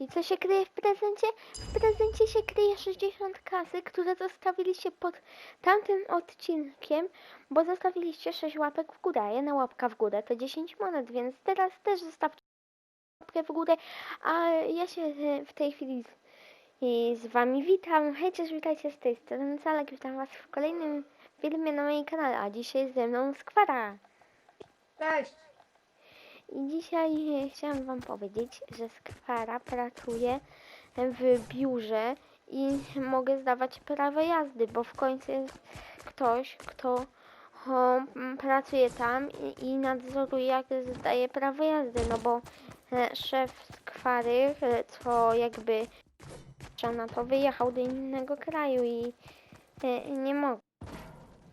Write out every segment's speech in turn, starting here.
I co się kryje w prezencie? W prezencie się kryje 60 kasy, które zostawiliście pod tamtym odcinkiem, bo zostawiliście 6 łapek w górę, a jedna łapka w górę to 10 monet, więc teraz też zostawcie łapkę w górę, a ja się e, w tej chwili z, i z wami witam. Hej, witajcie z tej strony Calek, witam was w kolejnym filmie na moim kanale, a dzisiaj ze mną Skwara. Cześć! I dzisiaj e, chciałam Wam powiedzieć, że Skwara pracuje w biurze i mogę zdawać prawo jazdy, bo w końcu jest ktoś, kto pracuje tam i, nadzoruje, jak zdaje prawo jazdy, no bo e, szef Skwary, e, co jakby na to wyjechał do innego kraju i nie mogę.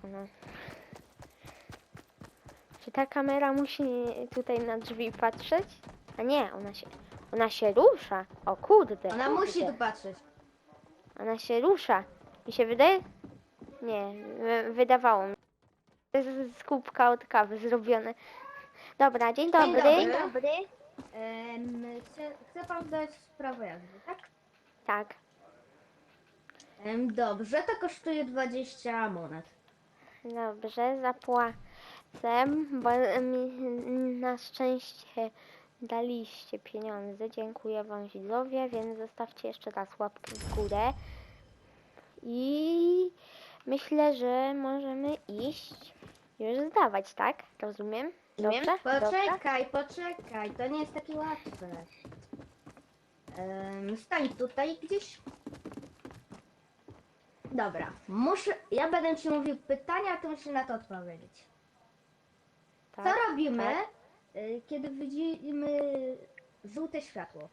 No. Ta kamera musi tutaj na drzwi patrzeć? A nie, ona się, ona się rusza. O kurde. Ona kurde. musi tu patrzeć. Ona się rusza. Mi się wydaje? Nie, wy- wydawało mi. To jest z kubka od kawy zrobione. Dobra, dzień dobry. dobry. dobry. Em, chce, chce pan zdać prawo jazdy, tak? Tak. Em, dobrze, to kosztuje 20 monet. Dobrze, zapłacę, bo mi na szczęście daliście pieniądze. Dziękuję Wam widzowie, więc zostawcie jeszcze raz łapkę w górę. I myślę, że możemy iść już zdawać, tak? Rozumiem? Dobrze? Poczekaj, poczekaj, to nie jest takie łatwe. Em, stań tutaj gdzieś. Dobra, muszę, ja będę ci mówił pytania, a ty musisz na to odpowiedzieć. Co Tak, robimy, tak. y, kiedy widzimy żółte światło?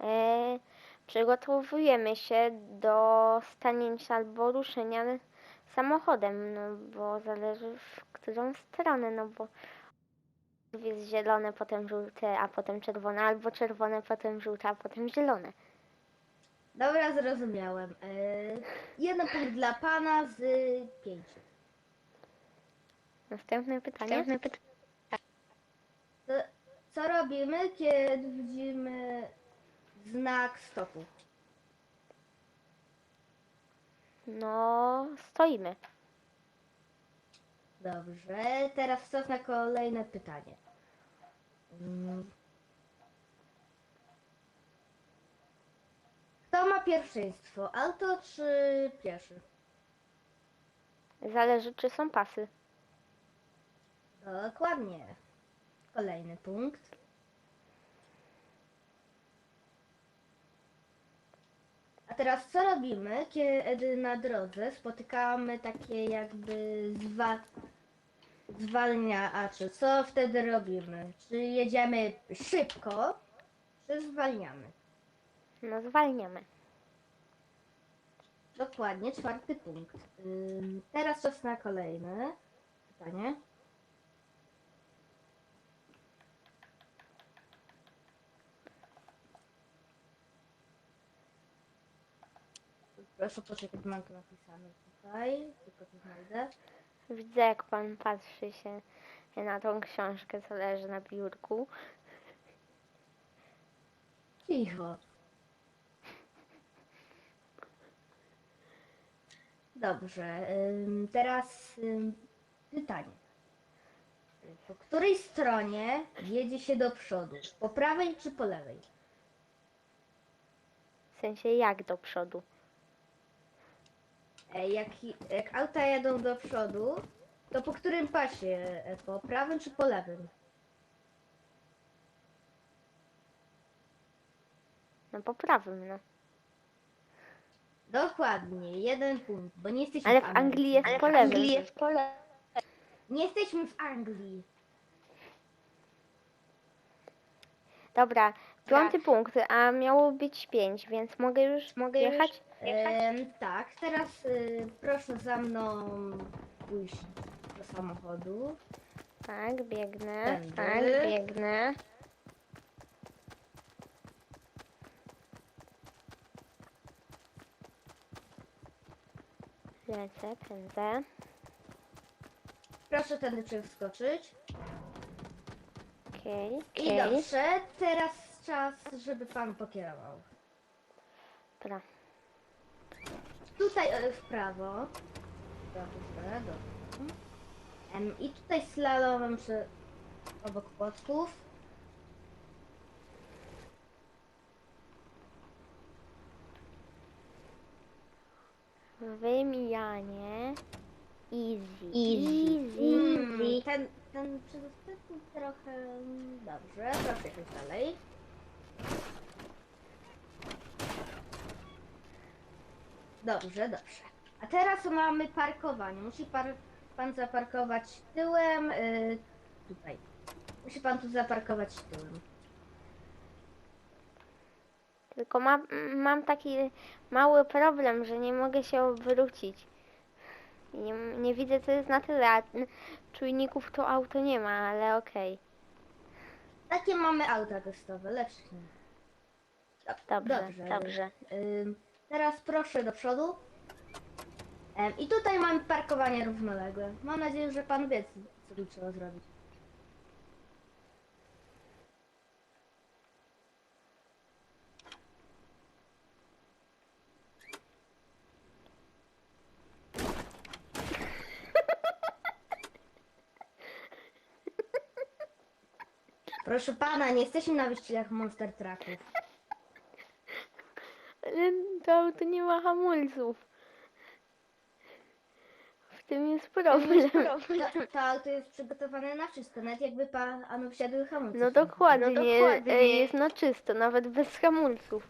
E, przygotowujemy się do stanięcia albo ruszenia samochodem, no bo zależy w którą stronę, no bo jest zielone, potem żółte, a potem czerwone, albo czerwone, potem żółte, a potem zielone. Dobra, zrozumiałem. Y, jeden punkt dla pana z pięciu. Następne pytanie. To, co robimy, kiedy widzimy znak stopu? No, stoimy. Dobrze, teraz czas na kolejne pytanie. Mm. Kto ma pierwszeństwo, auto czy pieszy? Zależy, czy są pasy. Dokładnie. Kolejny punkt. A teraz co robimy, kiedy na drodze spotykamy takie jakby zwa... zwalniacze? Co wtedy robimy? Czy jedziemy szybko, czy zwalniamy? No, zwalniamy. Dokładnie, czwarty punkt. Ym, teraz czas na kolejne pytanie. Poczekać, mam to napisane tutaj, tylko to znajdę. Widzę, jak pan patrzy się na tą książkę, co leży na biurku. Cicho. Dobrze, ym, teraz ym, pytanie. Po której stronie jedzie się do przodu? Po prawej czy po lewej? W sensie, jak do przodu. E, Jak, jak auta jadą do przodu, to po którym pasie? E, Po prawym czy po lewym? No, po prawym, no. Dokładnie, jeden punkt, bo nie jesteśmy Ale w Anglii jest Ale po w lewym. Anglii jest po le- Nie jesteśmy w Anglii. Dobra, piąty punkt, a miało być pięć, więc mogę już mogę jechać? Em, tak, teraz y, proszę za mną pójść do samochodu. Tak, biegnę, Tędy. tak, biegnę. Lecę, pędzę. Proszę tędy przeskoczyć. Okej, I okej. dobrze, teraz czas, żeby pan pokierował. Dobra. Tutaj e, w prawo. Em, I tutaj slalomem przy obok płotków. Wymijanie. Easy. Easy. Easy. Mm, ten, ten przedostatni trochę... mm, Dobrze, proszę jechać dalej. Dobrze, dobrze. A teraz mamy parkowanie. Musi par, pan zaparkować tyłem. Y, tutaj. Musi pan tu zaparkować tyłem. Tylko mam, mam taki mały problem, że nie mogę się obrócić. Nie, nie widzę co jest na tyle, a czujników to auto nie ma, ale okej. Takie mamy auta testowe, lepszych nie ma. Dobrze, Dobrze. dobrze. Ym, teraz proszę do przodu. Em, I tutaj mamy parkowanie równoległe. Mam nadzieję, że pan wie, co tu trzeba zrobić. Proszę pana, nie jesteśmy na wyścigach Monster Trucków. Ale to auto nie ma hamulców. W tym jest problem. To, to auto jest przygotowane na wszystko, nawet jakby panu wsiadły hamulce. No dokładnie, e, jest na czysto, nawet bez hamulców.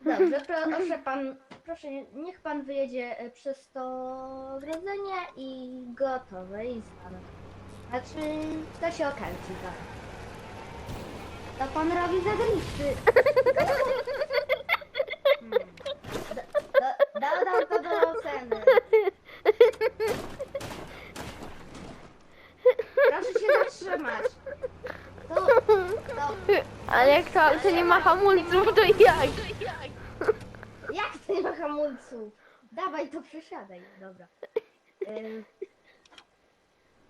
Dobrze, proszę pan, proszę, niech pan wyjedzie e, przez to ogrodzenie i gotowe i stanę. Znaczy, to się okaże, tak. To pan robi za. Hmm. Do- do- Dodam to do oceny. Proszę się zatrzymać. Tu, tu. Ale auto nie ma hamulców, to jak? Jak nie ma hamulców? Dawaj to przesiadaj. Dobra. Ym,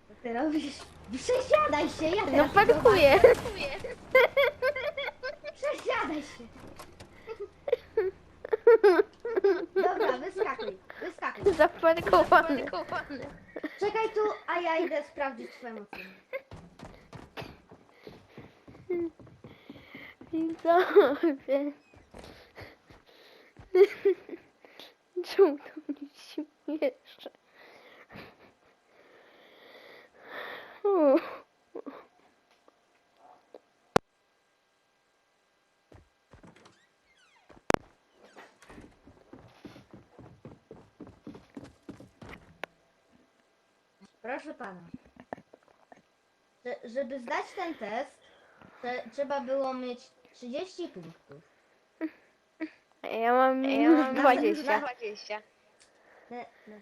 Co ty robisz? Przesiadaj się, ja No teraz parkuję. zobaczę. Przesiadaj się. Dobra, wyskakuj, wyskakuj. Zaparkowany. Czekaj tu, a ja idę sprawdzić twoją ocenę. Widzowie. Czemu to mnie śmieszy? Proszę pana. Że- Żeby zdać ten test, trzeba było mieć 30 punktów. Ja mam Ja mam 20. Na, na,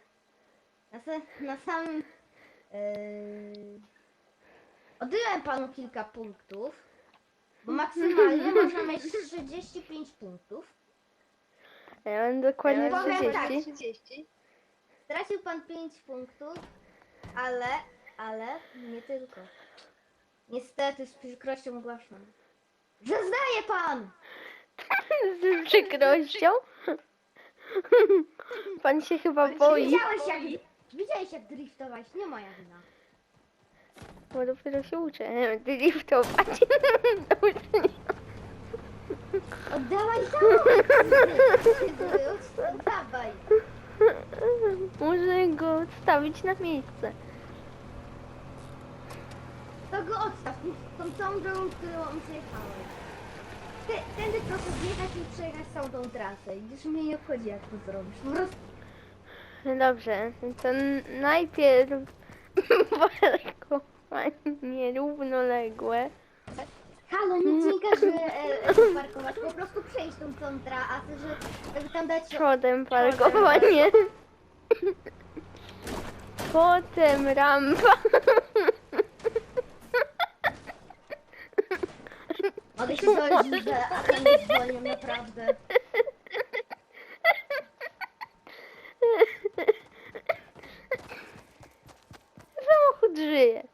na, sa- na samym. Yy, odjąłem panu kilka punktów, bo maksymalnie można mieć 35 punktów. Ja mam dokładnie Powiem tak. 30. Stracił pan 5 punktów, ale, ale nie tylko. Niestety z przykrością ogłaszam, że zdaje pan! Z przykrością. Pan się chyba boi, Widziałeś jak, widziałeś jak driftowałeś, nie moja wina. bo dopiero się uczę driftować. Oddawaj samochód! Oddawaj! Muszę go odstawić na miejsce. Go odstaw, tą całą drogą, którą przejechałeś. Ty, tędy proszę zjechać i przejechać całą tą trasę. Gdyż mnie nie obchodzi jak to zrobisz. Po prostu Dobrze, to najpierw parkowanie równoległe. Halo, nic nie każe e, e, parkować, po prostu przejść tą całą trasę, że żeby tam dać... Przodem parkowanie. Potem rampa. Mogę się zgodzić, że Adam jest dzwonią, naprawdę. Samochód żyje.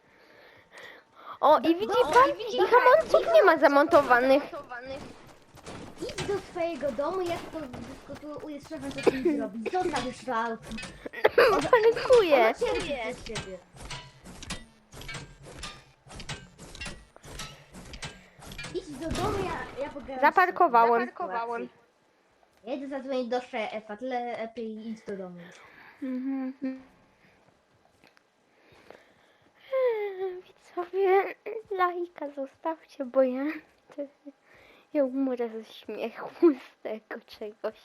O, i widzi pan, i hamulców nie ma zamontowanych. Idź do swojego domu, jak to dyskutuje z szefem, co ty zrobić. Zostaw już to auto. Panikuję. Ona cierpi przez ciebie. Do domu, ja, ja pogadam Zaparkowałem. Zaparkowałem. Ja idę zadzwonić do szefa, tyle lepiej idź do domu. Mhm. Widzowie, lajka zostawcie, bo ja, ja umrę ze śmiechu z tego czegoś.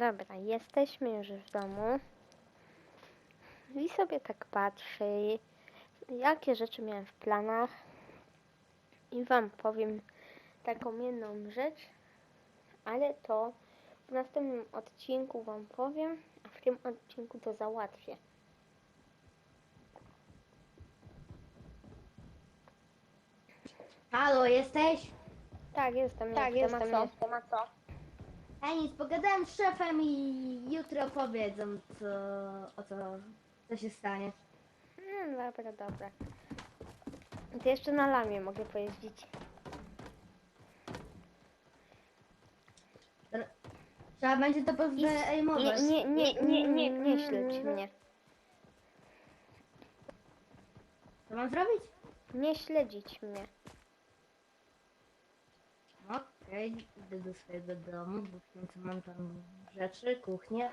Dobra, jesteśmy już w domu. I sobie tak patrzę, jakie rzeczy miałem w planach. I Wam powiem taką jedną rzecz, ale to w następnym odcinku Wam powiem, a w tym odcinku to załatwię. Halo, jesteś? Tak, jestem, Tak, jestem, jestem, co? A nic, pogadałem z szefem i jutro powiedzą, co, o co, co się stanie. Mm, dobra, dobra. To jeszcze na lamie mogę pojeździć. Trzeba będzie to Nie, pozdejmować. nie, nie, nie, nie, nie nie, śledź nie. mnie. Co mam zrobić? Nie śledzić mnie. Okej, idę do swojego domu, bo w końcu mam tam rzeczy, kuchnię.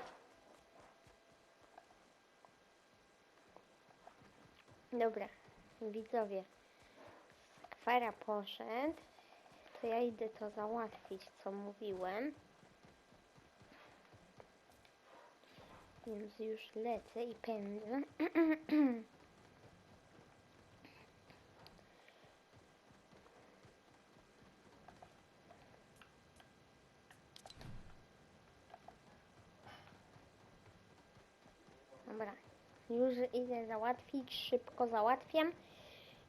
Dobra, widzowie. Skwara poszedł. To ja idę to załatwić, co mówiłem. Więc już lecę i pędzę. Dobra, już idę załatwić, szybko załatwiam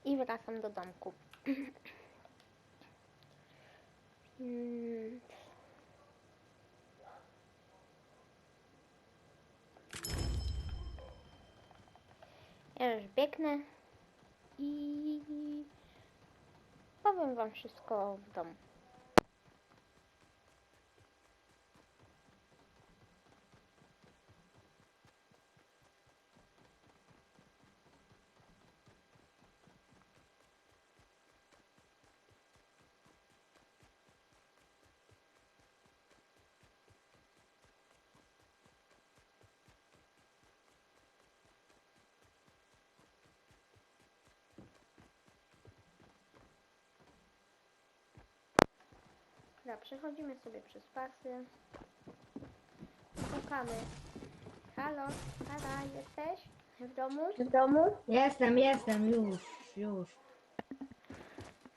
i wracam do domku. Więc... Ja już biegnę i powiem wam wszystko w domu. Dobra, przechodzimy sobie przez pasy. Pukamy. Halo, Halo, jesteś w domu? W domu? Jestem, jestem, już, już.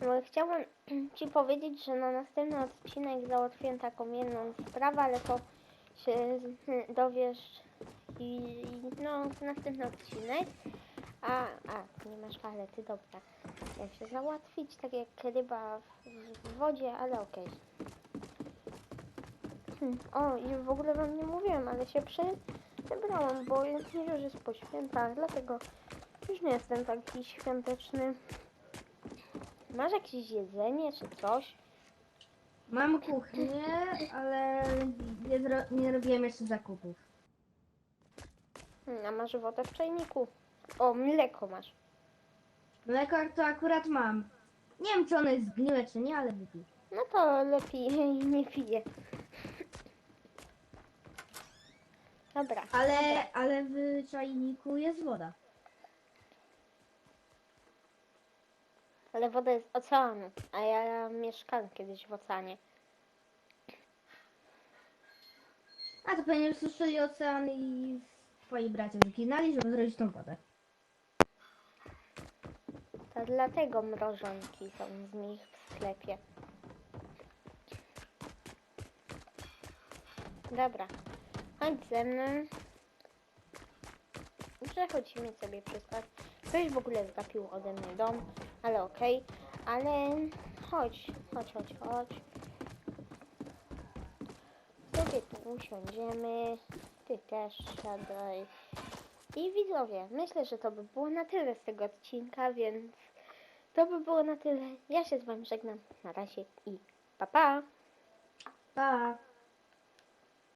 No, chciałam Ci powiedzieć, że na następny odcinek załatwiłem taką jedną sprawę, ale to się dowiesz i no następny odcinek. A, a, nie masz palety, dobra. Jak się załatwić, tak jak ryba w, w wodzie, ale okej. Hmm, O, i w ogóle wam nie mówiłem, ale się przebrałam, bo nie już jest po świętach, dlatego już nie jestem taki świąteczny. Masz jakieś jedzenie czy coś? Mam kuchnię, ale nie, zro- nie robiłem jeszcze zakupów. Hmm, A masz wodę w czajniku? O, mleko masz. Mleko to akurat mam. Nie wiem, czy ono jest zgniłe, czy nie, ale wypij. No to lepiej nie piję. Dobra, Ale, ale w czajniku jest woda. ale woda jest z oceanu, a ja mieszkałem kiedyś w oceanie. A to pewnie suszyli ocean i twoi bracia wyginali, żeby zrobić tą wodę. To dlatego mrożonki są z nich w sklepie. Dobra, chodź ze mną. Przechodzimy sobie przez park. Ktoś w ogóle zgapił ode mnie dom, ale okej. Ale chodź, chodź, chodź, chodź. Sobie tu usiądziemy. Ty też siadaj. I widzowie, myślę, że to by było na tyle z tego odcinka, więc to by było na tyle. Ja się z wami żegnam. Na razie i pa pa! Pa!